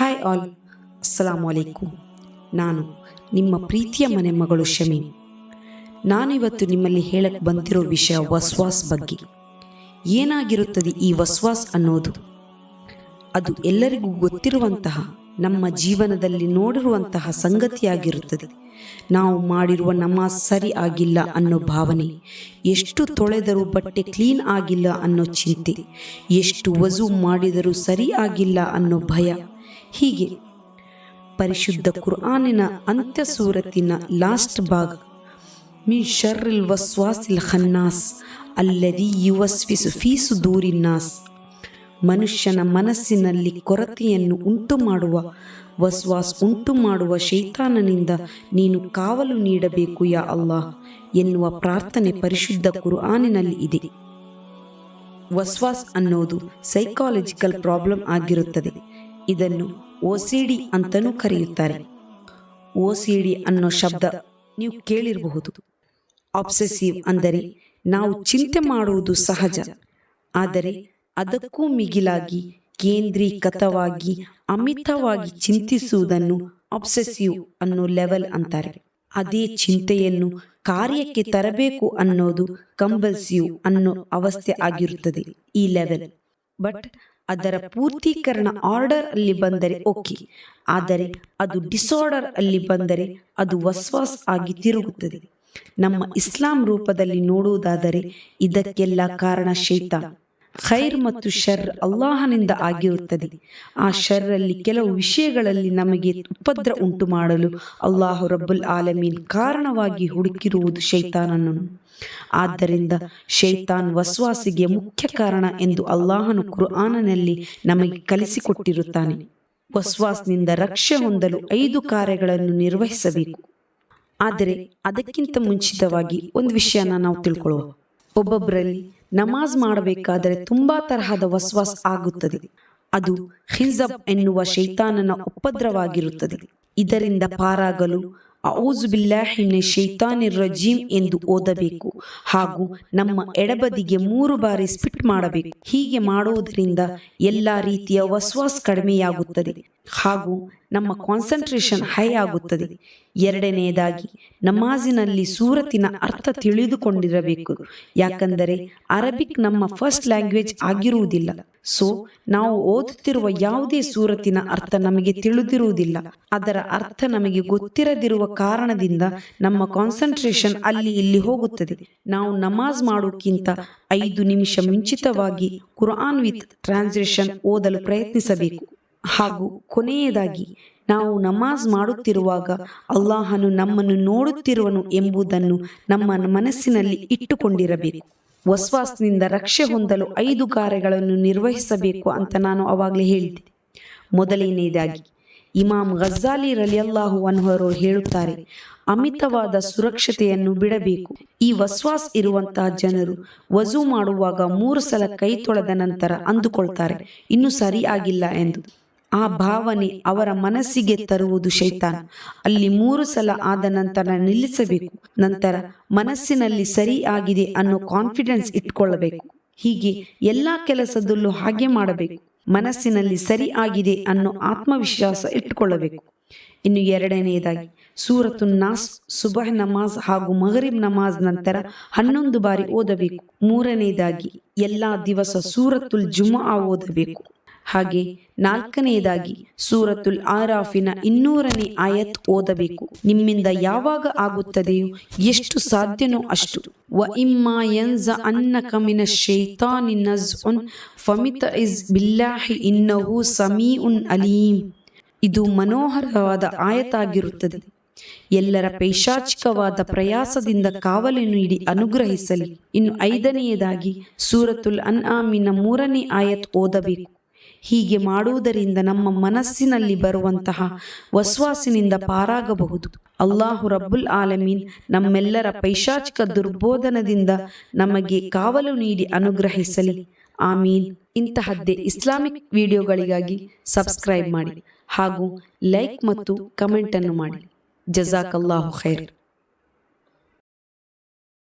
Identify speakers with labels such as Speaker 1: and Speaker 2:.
Speaker 1: Hi all ಅಸ್ಸಲಾಮು ನಾನು ನಿಮ್ಮ ಪ್ರೀತಿಯ ಮನೆ ಮಗಳು ಶಮಿ ನಾನಿವತ್ತು ನಿಮ್ಮಲ್ಲಿ ಹೇಳಕ್ಕೆ ಬಂದಿರೋ ವಿಷಯ ವಸ್ವಾಸ್ ಬಗ್ಗೆ. ಏನಾಗಿರುತ್ತದೆ ಈ ವಸ್ವಾಸ್ ಅನ್ನೋದು? ಅದು ಎಲ್ಲರಿಗೂ ಗೊತ್ತಿರುವಂತಹ, ನಮ್ಮ ಜೀವನದಲ್ಲಿ ನೋಡಿರುವಂತಹ ಸಂಗತಿಯಾಗಿರುತ್ತದೆ. ನಾವು ಮಾಡಿರುವ ನಮಾಜ್ ಸರಿ ಆಗಿಲ್ಲ ಅನ್ನೋ ಭಾವನೆ, ಎಷ್ಟು ತೊಳೆದರೂ ಬಟ್ಟೆ ಕ್ಲೀನ್ ಆಗಿಲ್ಲ ಅನ್ನೋ ಚಿಂತೆ, ಎಷ್ಟು ವಜು ಮಾಡಿದರೂ ಸರಿ ಆಗಿಲ್ಲ ಅನ್ನೋ ಭಯ ಹೀಗೆ. ಪರಿಶುದ್ಧ ಕುರ್ಆನಿನ ಅಂತ್ಯ ಸೂರತಿನ ಲಾಸ್ಟ್ ಭಾಗ. ಮಿ ಶರ್ರಿಲ್ ವಸ್ವಾಸಿಲ್ ಖನ್ನಾಸ್ ಅಲ್ಲದಿ ಯುವಸ್ವಿಸು ಫೀಸು ದೂರಿನ್ನಾಸ್. ಮನುಷ್ಯನ ಮನಸ್ಸಿನಲ್ಲಿ ಕೊರತೆಯನ್ನು ಉಂಟು ಮಾಡುವ ವಸ್ವಾಸ್ ಉಂಟು ಮಾಡುವ ಶೈತಾನನಿಂದ ನೀನು ಕಾವಲು ನೀಡಬೇಕು ಯಾ ಅಲ್ಲಾಹ್ ಎನ್ನುವ ಪ್ರಾರ್ಥನೆ ಪರಿಶುದ್ಧ ಕುರ್ಆನಿನಲ್ಲಿ ಇದೆ. ವಸ್ವಾಸ್ ಅನ್ನೋದು ಸೈಕಾಲಜಿಕಲ್ ಪ್ರಾಬ್ಲಮ್ ಆಗಿರುತ್ತದೆ. ಇದನ್ನು ಓಸಿಡಿ ಅಂತಲೂ ಕರೆಯುತ್ತಾರೆ. ಓಸಿಡಿ ಅನ್ನೋ ಶಬ್ದ ನೀವು ಕೇಳಿರಬಹುದು. ಆಬ್ಸೆಸಿವ್ ಅಂದರೆ ನಾವು ಚಿಂತೆ ಮಾಡುವುದು ಸಹಜ. ಆದರೆ ಅದಕ್ಕೂ ಮಿಗಿಲಾಗಿ ಕೇಂದ್ರೀಕೃತವಾಗಿ ಅಮಿತವಾಗಿ ಚಿಂತಿಸುವುದನ್ನು ಅಬ್ಸೆಸಿವ್ ಅನ್ನೋ ಲೆವೆಲ್ ಅಂತಾರೆ. ಅದೇ ಚಿಂತೆಯನ್ನು ಕಾರ್ಯಕ್ಕೆ ತರಬೇಕು ಅನ್ನೋದು ಕಂಬಲ್ಸಿವ್ ಅನ್ನೋ ಅವಸ್ಥೆ ಆಗಿರುತ್ತದೆ ಈ ಲೆವೆಲ್. ಬಟ್ ಅದರ ಪೂರ್ತೀಕರಣ ಆರ್ಡರ್ ಅಲ್ಲಿ ಬಂದರೆ ಓಕೆ. ಆದರೆ ಅದು ಡಿಸಾರ್ಡರ್ ಅಲ್ಲಿ ಬಂದರೆ ಅದು ವಸ್ವಾಸ್ ಆಗಿ ತಿರುಗುತ್ತದೆ. ನಮ್ಮ ಇಸ್ಲಾಂ ರೂಪದಲ್ಲಿ ನೋಡುವುದಾದರೆ ಇದಕ್ಕೆಲ್ಲ ಕಾರಣ ಶೈತಾನ್. ಖೈರ್ ಮತ್ತು ಶರ್ ಅಲ್ಲಾಹನಿಂದ ಆಗಿರುತ್ತದೆ. ಆ ಶರ್ರಲ್ಲಿ ಕೆಲವು ವಿಷಯಗಳಲ್ಲಿ ನಮಗೆ ಉಪದ್ರ ಉಂಟು ಮಾಡಲು ಅಲ್ಲಾಹು ರಬ್ಬುಲ್ ಆಲಮೀನ್ ಕಾರಣವಾಗಿ ಹುಡುಕಿರುವುದು ಶೈತಾನನನ್ನು ಆದ್ದರಿಂದ ಶೈತಾನ್ ವಸ್ವಾಸಿಗೆ ಮುಖ್ಯ ಕಾರಣ ಎಂದು ಅಲ್ಲಾಹನು ಕುರ್ಆನನಲ್ಲಿ ನಮಗೆ ಕಲಿಸಿಕೊಟ್ಟಿರುತ್ತಾನೆ. ವಸ್ವಾಸ್ನಿಂದ ರಕ್ಷೆ ಹೊಂದಲು ಐದು ಕಾರ್ಯಗಳನ್ನು ನಿರ್ವಹಿಸಬೇಕು. ಆದರೆ ಅದಕ್ಕಿಂತ ಮುಂಚಿತವಾಗಿ ಒಂದು ವಿಷಯನ ನಾವು ತಿಳ್ಕೊಳ್ಳುವ. ಒಬ್ಬೊಬ್ಬರಲ್ಲಿ ನಮಾಜ್ ಮಾಡಬೇಕಾದರೆ ತುಂಬಾ ತರಹದ ವಸ್ವಾಸ್ ಆಗುತ್ತದೆ. ಅದು ಹಿಜಬ್ ಎನ್ನುವ ಶೈತಾನನ ಉಪದ್ರವಾಗಿರುತ್ತದೆ. ಇದರಿಂದ ಪಾರಾಗಲು ಔಜ್ ಬಿಲ್ಲಾಹಿನ ಶೈತಾನಿರ್ ರಜೀಮ್ ಎಂದು ಓದಬೇಕು ಹಾಗೂ ನಮ್ಮ ಎಡಬದಿಗೆ ಮೂರು ಬಾರಿ ಸ್ಪಿಟ್ ಮಾಡಬೇಕು. ಹೀಗೆ ಮಾಡುವುದರಿಂದ ಎಲ್ಲ ರೀತಿಯ ವಸ್ವಾಸ್ ಕಡಿಮೆಯಾಗುತ್ತದೆ. ಹಾಗೂ ನಮ್ಮ ಕಾನ್ಸಂಟ್ರೇಷನ್ ಹೈ ಆಗುತ್ತದೆ. ಎರಡನೆಯದಾಗಿ ನಮಾಜಿನಲ್ಲಿ ಸೂರತಿನ ಅರ್ಥ ತಿಳಿದುಕೊಂಡಿರಬೇಕು. ಯಾಕಂದರೆ ಅರಬಿಕ್ ನಮ್ಮ ಫಸ್ಟ್ ಲ್ಯಾಂಗ್ವೇಜ್ ಆಗಿರುವುದಿಲ್ಲ. ಸೊ ನಾವು ಓದುತ್ತಿರುವ ಯಾವುದೇ ಸೂರತಿನ ಅರ್ಥ ನಮಗೆ ತಿಳಿದಿರುವುದಿಲ್ಲ. ಅದರ ಅರ್ಥ ನಮಗೆ ಗೊತ್ತಿರದಿರುವ ಕಾರಣದಿಂದ ನಮ್ಮ ಕಾನ್ಸಂಟ್ರೇಷನ್ ಅಲ್ಲಿ ಇಲ್ಲಿ ಹೋಗುತ್ತದೆ. ನಾವು ನಮಾಜ್ ಮಾಡೋಕ್ಕಿಂತ ಐದು ನಿಮಿಷ ಮುಂಚಿತವಾಗಿ ಕುರಾನ್ ವಿತ್ ಟ್ರಾನ್ಸ್ಲೇಷನ್ ಓದಲು ಪ್ರಯತ್ನಿಸಬೇಕು. ಹಾಗೂ ಕೊನೆಯದಾಗಿ ನಾವು ನಮಾಜ್ ಮಾಡುತ್ತಿರುವಾಗ ಅಲ್ಲಾಹನು ನಮ್ಮನ್ನು ನೋಡುತ್ತಿರುವನು ಎಂಬುದನ್ನು ನಮ್ಮ ಮನಸ್ಸಿನಲ್ಲಿ ಇಟ್ಟುಕೊಂಡಿರಬೇಕು. ವಸ್ವಾಸ್ನಿಂದ ರಕ್ಷೆ ಹೊಂದಲು ಐದು ಕಾರ್ಯಗಳನ್ನು ನಿರ್ವಹಿಸಬೇಕು ಅಂತ ನಾನು ಅವಾಗಲೇ ಹೇಳಿದ್ದೆ. ಮೊದಲನೆಯದಾಗಿ, ಇಮಾಮ್ ಗಜ್ಜಾಲಿ ರಲಿಯಲ್ಲಾಹು ಅನ್ಹರು ಹೇಳುತ್ತಾರೆ, ಅಮಿತವಾದ ಸುರಕ್ಷತೆಯನ್ನು ಬಿಡಬೇಕು. ಈ ವಸ್ವಾಸ್ ಇರುವಂತಹ ಜನರು ವಜು ಮಾಡುವಾಗ ಮೂರು ಸಲ ಕೈ ತೊಳೆದ ನಂತರ ಅಂದುಕೊಳ್ತಾರೆ, ಇನ್ನು ಸರಿ ಆಗಿಲ್ಲ ಎಂದು. ಆ ಭಾವನೆ ಅವರ ಮನಸ್ಸಿಗೆ ತರುವುದು ಶೈತಾನ್. ಅಲ್ಲಿ ಮೂರು ಸಲ ಆದ ನಂತರ ನಿಲ್ಲಿಸಬೇಕು. ನಂತರ ಮನಸ್ಸಿನಲ್ಲಿ ಸರಿ ಆಗಿದೆ ಅನ್ನೋ ಕಾನ್ಫಿಡೆನ್ಸ್ ಇಟ್ಕೊಳ್ಳಬೇಕು. ಹೀಗೆ ಎಲ್ಲಾ ಕೆಲಸದಲ್ಲೂ ಹಾಗೆ ಮಾಡಬೇಕು. ಮನಸ್ಸಿನಲ್ಲಿ ಸರಿ ಆಗಿದೆ ಅನ್ನೋ ಆತ್ಮವಿಶ್ವಾಸ ಇಟ್ಟುಕೊಳ್ಳಬೇಕು ಇನ್ನು ಎರಡನೆಯದಾಗಿ, ಸೂರತು ನಾಸ್, ಸುಬಹ್ ನಮಾಜ್ ಹಾಗೂ ಮಗರಿಬ್ ನಮಾಜ್ ನಂತರ ಹನ್ನೊಂದು ಬಾರಿ ಓದಬೇಕು. ಮೂರನೆಯದಾಗಿ, ಎಲ್ಲಾ ದಿವಸ ಸೂರತುಲ್ ಜುಮಾ ಓದಬೇಕು. ಹಾಗೆ ನಾಲ್ಕನೆಯದಾಗಿ ಸೂರತುಲ್ ಆರಾಫಿನ ಇನ್ನೂರನೇ ಆಯತ್ ಓದಬೇಕು. ನಿಮ್ಮಿಂದ ಯಾವಾಗ ಆಗುತ್ತದೆಯೋ ಎಷ್ಟು ಸಾಧ್ಯನೋ ಅಷ್ಟು. ವ ಇಮ್ಮ ಯನ್ಜ ಅನ್ನಕ ಮಿನ ಶೈತಾನಿ ನಜ್ಉನ್ ಫಮಿತ ಇಸ್ ಬಿಲ್ಲಾಹಿ ಇನ್ನಹು ಸಮೀಉನ್ ಅಲೀಂ ಇದು ಮನೋಹರವಾದ ಆಯತಾಗಿರುತ್ತದೆ. ಎಲ್ಲರ ಪೈಶಾಚಿಕವಾದ ಪ್ರಯಾಸದಿಂದ ಕಾವಲು ನೀಡಿ ಅನುಗ್ರಹಿಸಲಿ. ಇನ್ನು ಐದನೆಯದಾಗಿ ಸೂರತುಲ್ ಅನ್ ಆಮಿನ ಮೂರನೇ ಆಯತ್ ಓದಬೇಕು. ಹೀಗೆ ಮಾಡುವುದರಿಂದ ನಮ್ಮ ಮನಸ್ಸಿನಲ್ಲಿ ಬರುವಂತಹ ವಸ್ವಾಸಿನಿಂದ ಪಾರಾಗಬಹುದು. ಅಲ್ಲಾಹು ರಬ್ಬುಲ್ ಆಲಮೀನ್ ನಮ್ಮೆಲ್ಲರ ಪೈಶಾಚಿಕ ದುರ್ಬೋಧನದಿಂದ ನಮಗೆ ಕಾವಲು ನೀಡಿ ಅನುಗ್ರಹಿಸಲಿ. ಆಮೀನ್. ಇಂತಹದ್ದೇ ಇಸ್ಲಾಮಿಕ್ ವಿಡಿಯೋಗಳಿಗಾಗಿ ಸಬ್ಸ್ಕ್ರೈಬ್ ಮಾಡಿ ಹಾಗೂ ಲೈಕ್ ಮತ್ತು ಕಮೆಂಟನ್ನು ಮಾಡಿ. ಜಜಾಕಲ್ಲಾಹು ಖೈರ್.